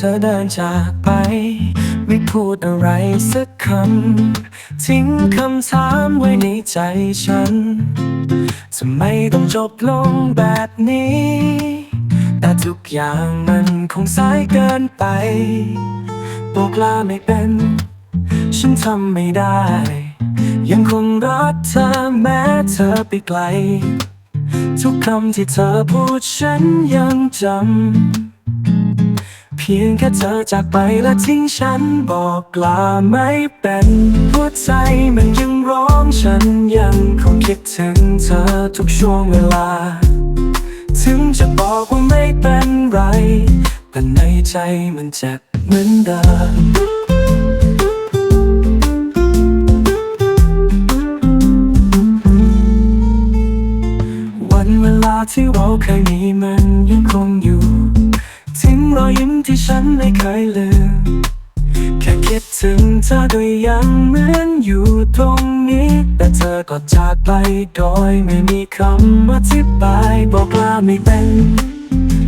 ธอเดินจากไป ไม่พูดอะไรสักคำ ทิ้งคำถามไว้ในใจฉันทำไมต้องจบลงแบบนี้ แต่ทุกอย่างมันคงสายเกินไปบอกลาไม่เป็น ฉันทำไม่ได้ ยังคงรักเธอแม้เธอไปไกล ทุกคำที่เธอพูดฉันยังจำ พียงแค่เธอจากไปและทิ้งฉันบอกลาไม่เป็นหัวใจมันยังร้องฉันยังคงคิดถึงเธอทุกช่วงเวลา ถึงจะบอกว่าไม่เป็นไร แต่ในใจมันเจ็บเหมือนเดิมวันเวลาที่เราเคยมีมันยังคงอยู่ ไม่เคยลืม แค่คิดถึงเธอก็ยังเหมือนอยู่ตรงนี้ แต่เธอก็จากไปโดยไม่มีคำอธิบายบอกลาไม่เป็น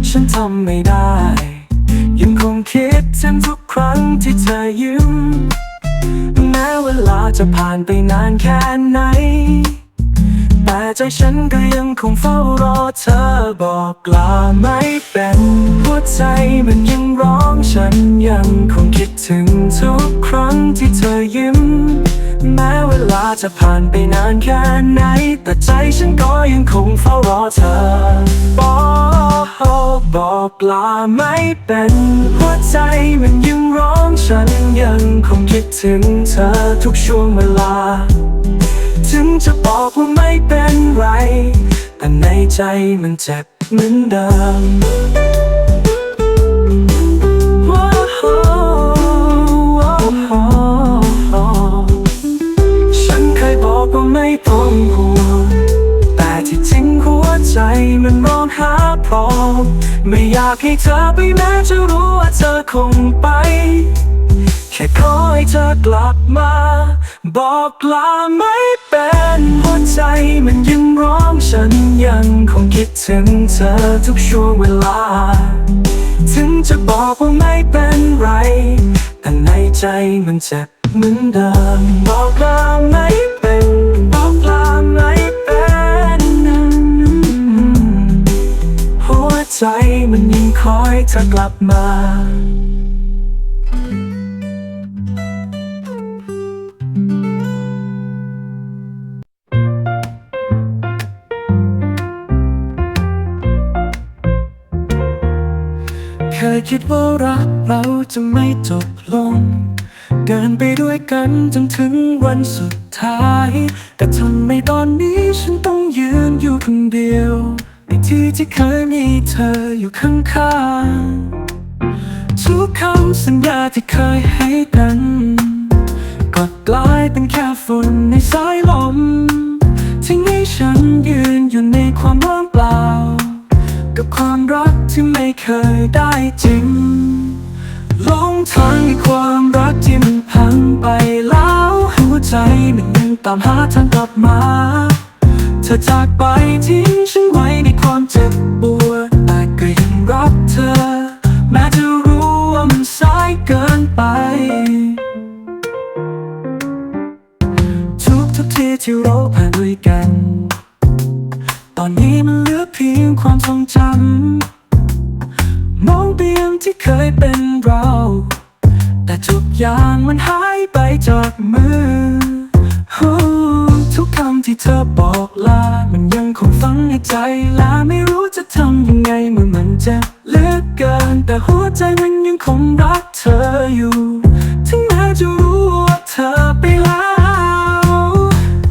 ฉันทำไม่ได้ ยังคงคิดถึงทุกครั้งที่เธอยิ้มแม้เวลาจะผ่านไปนานแค่ไหน แต่ใจฉันก็ยังคงเฝ้ารอเธอบอกลาไม่เป็นหัวใจมันยังร้องฉันยังคงคิดถึงทุกครั้งที่เธอยิ้ม แม้เวลาจะผ่านไปนานแค่ไหน แต่ใจฉันก็ยังคงเฝ้ารอเธอ บอกบอกลาไม่เป็นหัวใจมันยังร้องฉันยังคงคิดถึงเธอทุกช่วงเวลา งจะบอกว่าไม่เป็นไร แต่ในใจมันเจ็บเหมือนเดิมฉันเคยบอกว่าไม่ต้องห่วงแต่ที่จริงหัวใจมันร้องหาพร้อมไม่อยากให้เธอไปแม้จะรู้ว่าเธอคงไป แค่ขอให้เธอกลับมา บอกลาไม่เป็นหัวใจมันยังร้องฉันยังคงคิดถึงเธอทุกช่วงเวลา ถึงจะบอกว่าไม่เป็นไร แต่ในใจมันเจ็บเหมือนเดิมบอกลาไม่เป็นบอกลาไม่เป็นหัวใจมันยังคอยเธอกลับมา เราจะไม่จบลง เดินไปด้วยกันจนถึงวันสุดท้าย แต่ทำไมตอนนี้ฉันต้องยืนอยู่คนเดียว ในที่ที่เคยมีเธออยู่ข้างๆทุกคำสัญญาที่เคยให้กันก็กลายเป็นแค่ฝุ่นในสายลมทิ้งให้ฉันยืนอยู่ในความว่างเปล่า กับความรักที่ไม่เคยได้จริง หลงทางในความรักที่มันพังไปแล้ว หัวใจมันยังตามหาทางกลับมา เธอจากไปทิ้งฉันไว้ในความเจ็บปวด มรักเธออยู่ ถึงแม้จะรู้ว่าเธอไปแล้ว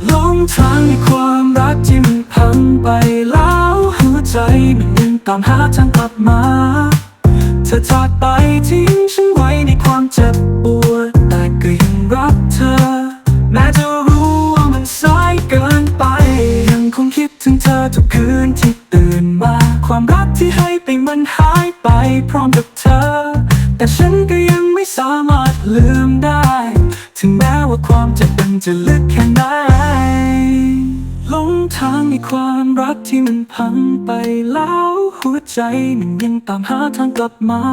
หลงทางในความรักที่มันพังไปแล้ว หัวใจมันยังตามหาทางกลับมา เธอจากไปทิ้งฉันไว้ในความเจ็บปวด แต่ก็ยังรักเธอ แม้จะรู้ว่ามันสายเกินไป ยังคงคิดถึงเธอทุกคืนที่ตื่นมา ความรักที่ให้ไปมันหายไปพร้อมกับ แต่ฉันก็ยังไม่สามารถลืมได้ ถึงแม้ว่าความเจ็บมันจะลึกแค่ไหนหลงทางในความรักที่มันพังไปแล้ว หัวใจมันยังตามหาทางกลับมา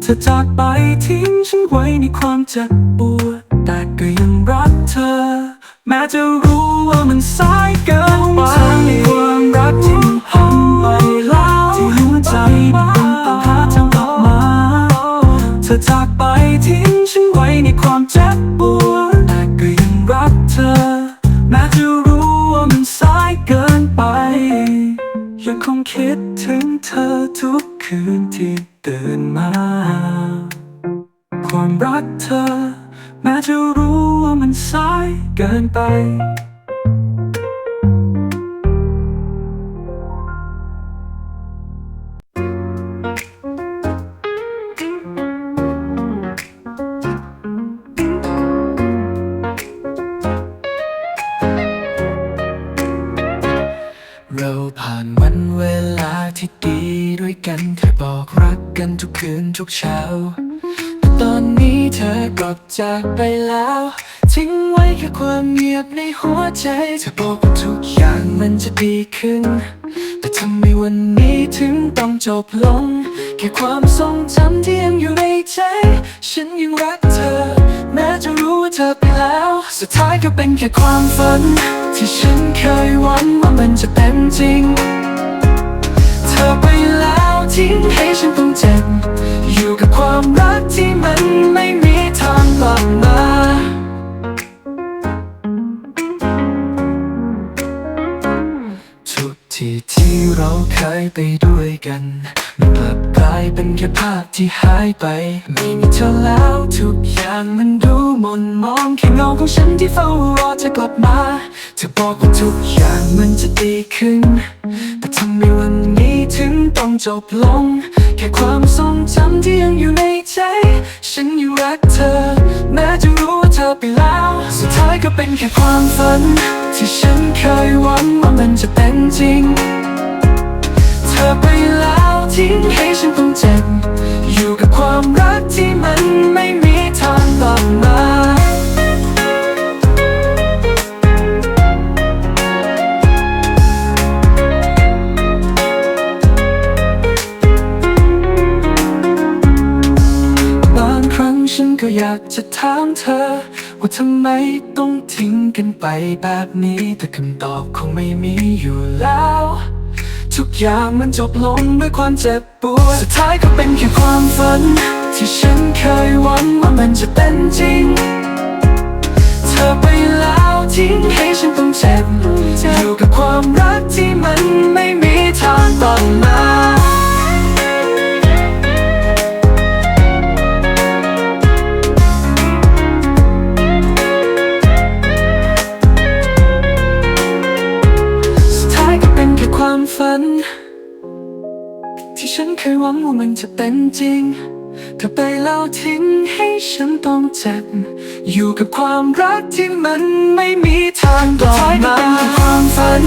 เธอจากไปทิ้งฉันไว้ในความเจ็บปวด แต่ก็ยังรักเธอ แม้จะรู้ว่ามันสายเกินไปความรักที่ ไป เราผ่านวันเวลาที่ดีด้วยกันเคยบอกรักกันทุกคืนทุกเช้าตอน เธอกลับจากไปแล้ว ทิ้งไว้แค่ความเงียบในหัวใจ เธอบอกว่าทุกอย่างมันจะดีขึ้น แต่ทำไมวันนี้ถึงต้องจบลง แค่ความทรงจำที่ยังอยู่ในใจ ฉันยังรักเธอ แม้จะรู้ว่าเธอไปแล้ว สุดท้ายก็เป็นแค่ความฝัน ที่ฉันเคยหวังว่ามันจะเป็นจริง เธอไปแล้วทิ้งให้ฉันต้องเจ็บอยู่กับความรักที่มัน ไปด้วยกัน มันกลับกลายเป็นแค่ภาพที่หายไป ไม่มีเธอแล้วทุกอย่างมันดูหม่นมองแค่เงาของฉันที่เฝ้ารอเธอกลับมา เธอบอกว่าทุกอย่างมันจะดีขึ้น แต่ทำไมวันนี้ถึงต้องจบลง แค่ความทรงจำที่ยังอยู่ในใจ ฉันยังรักเธอ แม้จะรู้ว่าเธอไปแล้ว สุดท้ายก็เป็นแค่ความฝัน ที่ฉันเคยหวังว่ามันจะเป็นจริง อไปแล้วทิ้งให้ฉันต้องเจ็บ อยู่กับความรักที่มันไม่มีทางกลับมาบางครั้งฉันก็อยากจะถามเธอ ว่าทำไมต้องทิ้งกันไปแบบนี้ แต่คำตอบคงไม่มีอยู่แล้ว ทุกอย่างมันจบลงด้วยความเจ็บปวด สุดท้ายก็เป็นแค่ความฝัน ที่ฉันเคยหวังว่ามันจะเป็นจริง เธอไปแล้วทิ้งให้ฉันต้องเจ็บอยู่กับความรักที่มันไม่มีทางต่อมา ยหวังว่ามันจะเป็นจริง เธอไปแล้วทิ้งให้ฉันต้องเจ็บ อยู่กับความรักที่มันไม่มีทางกลับมาเป็นแค่ความฝัน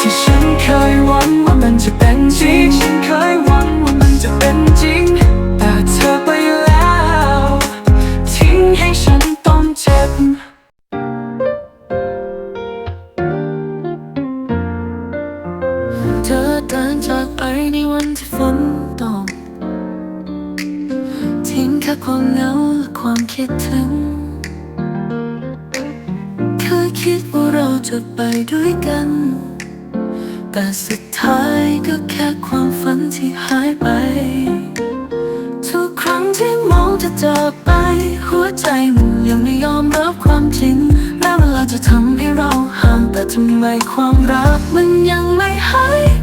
ที่ฉันเคยหวังว่ามันจะเป็นจริง ฉันเคยหวังว่ามันจะเป็นจริง ค่ความเหงาและความคิดถึง เคยคิดว่าเราจะไปด้วยกัน แต่สุดท้ายก็แค่ความฝันที่หายไป ทุกครั้งที่มองเธอจากไป หัวใจมันยังไม่ยอมรับความจริงแม้เวลาจะทำให้เราห่างแต่ทำไมความรักมันยังไม่หาย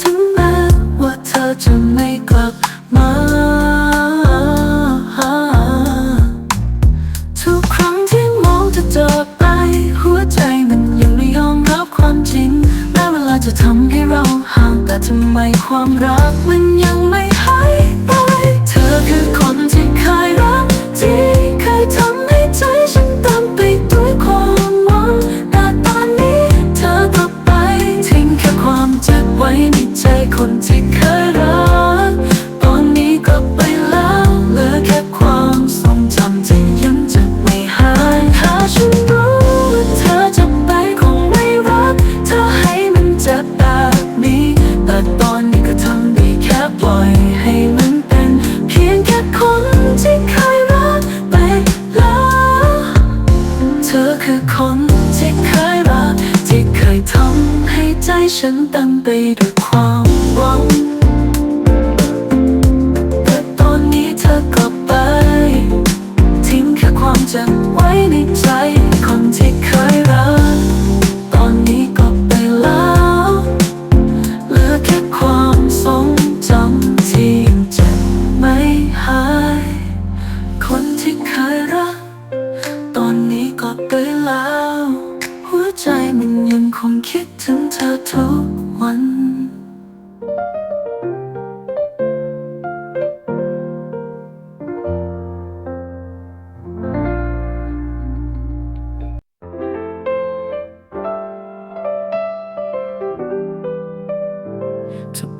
ถึงแม้ว่าเธอจะไม่กลับมา ทุกครั้งที่มองจะจบไป หัวใจมันยังไม่ยอมรับความจริงแม้เวลาจะทำให้เราห่างแต่ทำไมความรัอ ว้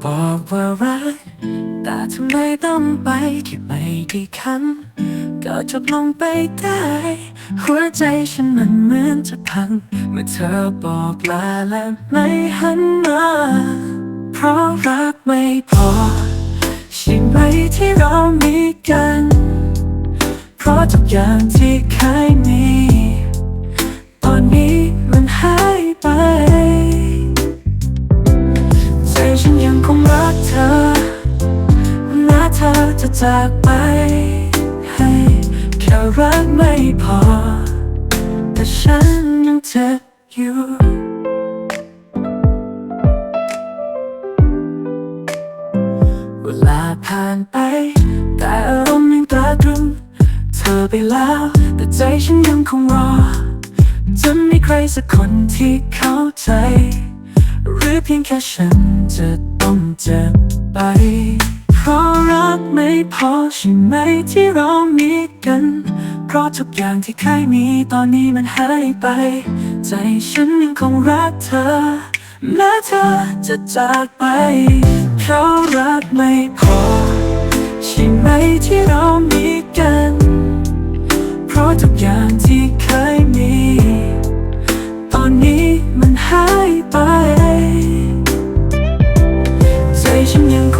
บอกว่ารัก แต่ทำไมต้องไปแค่ไม่กี่คำก็จบลงไปได้ หัวใจฉันมันเหมือนจะพัง เมื่อเธอบอกลาและไม่หันมา เพราะรักไม่พอ ใช่ไหมที่เรามีกัน เพราะทุกอย่างที่เคยมี ตอนนี้ ฉันจะต้องเจ็บไป เพราะรักไม่พอใช่ไหมที่เรามีกัน เพราะทุกอย่างที่เคยมีตอนนี้มันหายไป ใจฉันยังคงรักเธอแม้เธอจะจากไป เพราะรักไม่พอใช่ไหมที่เรามีกัน เพราะทุกอย่างที่เคยมี ตอนนี้มันหายไป ใ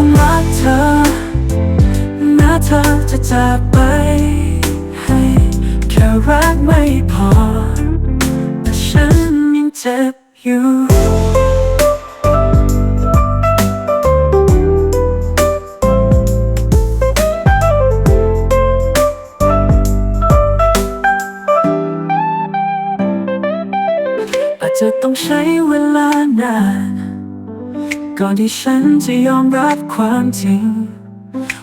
ที่ฉันจะยอมรับความจริง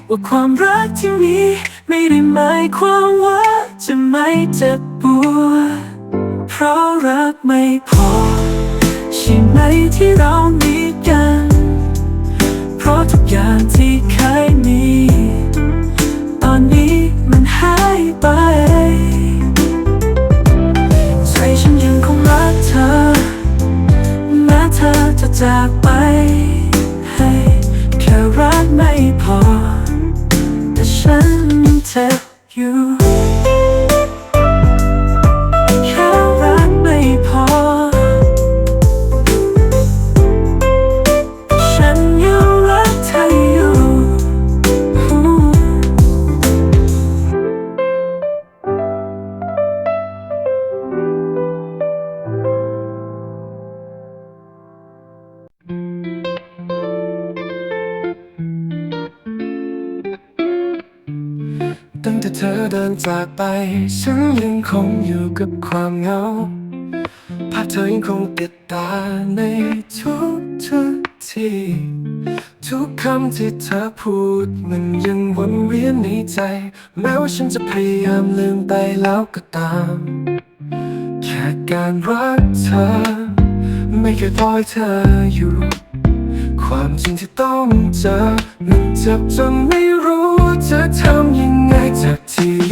ว่าความรักที่มีไม่ได้หมายความว่าจะไม่เจ็บปวดเพราะรักไม่พอ ใช่ไหมที่เรามีกัน เพราะทุกอย่างที่เคยมี ตอนนี้มันหายไปใจฉันยังคงรักเธอแม้เธอจะจากไป รักไม่พอ แต่ฉันเจ็บอยู่ จากไป ฉันยังคงอยู่กับความเหงาภาพเธอยังคงติดตาในทุกทุกทีทุกคำที่เธอพูดมันยังวนเวียนในใจ แม้ว่าฉันจะพยายามลืมไปแล้วก็ตาม แค่การรักเธอ ไม่เคยปล่อยเธออยู่ ความจริงที่ต้องเจอมันเจ็บจนไม่รู้จะทำยังไงจากที่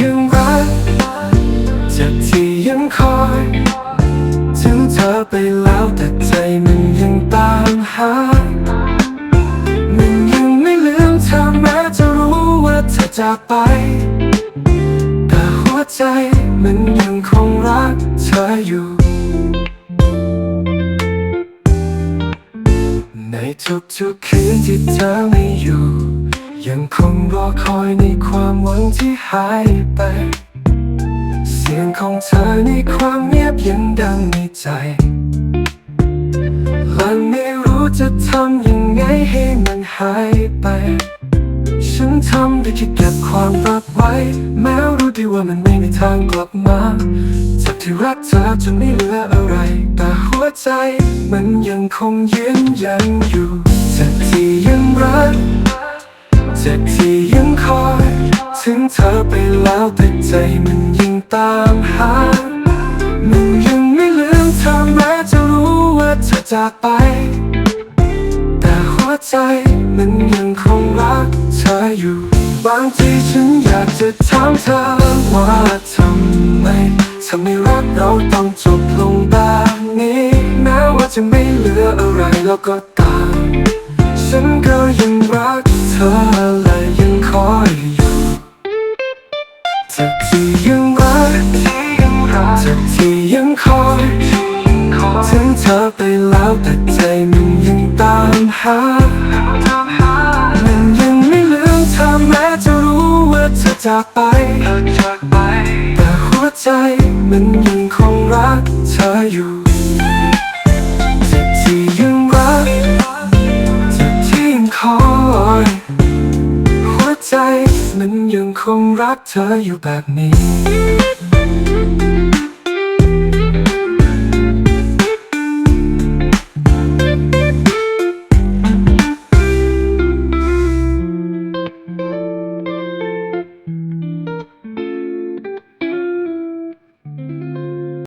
า มันยังไม่ลืมเธอแม้จะรู้ว่าเธอจากไป แต่หัวใจมันยังคงรักเธออยู่ ในทุกๆคืนที่เธอไม่อยู่ ยังคงรอคอยในความหวังที่หายไป เสียงของเธอในความเงียบยังดังในใจและไม่รู้ จะทำยังไงให้มันหายไป ฉันทำได้แค่เก็บความรักไว้ แม้รู้ดีว่ามันไม่มีทางกลับมาจากที่รักเธอจนไม่เหลืออะไร แต่หัวใจมันยังคงยืนยันอยู่จากที่ยังรักจากที่ยังคอย ถึงเธอไปแล้วแต่ใจมันยังตามหามันยังไม่ลืมเธอแม้จะรู้ว่าเธอจากไป ใจมันยังคงรักเธออยู่ บางทีฉันอยากจะถามเธอว่าทำไมทำไมรักเราต้องจบลงแบบนี้แม้ว่าจะไม่เหลืออะไรแล้วก็ตาม ฉันก็ยังรักเธอและยังคอยอยู่จากที่ยังรักจากที่ยังคอยถึงเธอไปแล้วแต่ใจมันยังตามหา ว่าเธอจากไป แต่หัวใจมันยังคงรักเธออยู่จากที่ยังรักจากที่ยังคอยหัวใจมันยังคงรักเธออยู่แบบนี้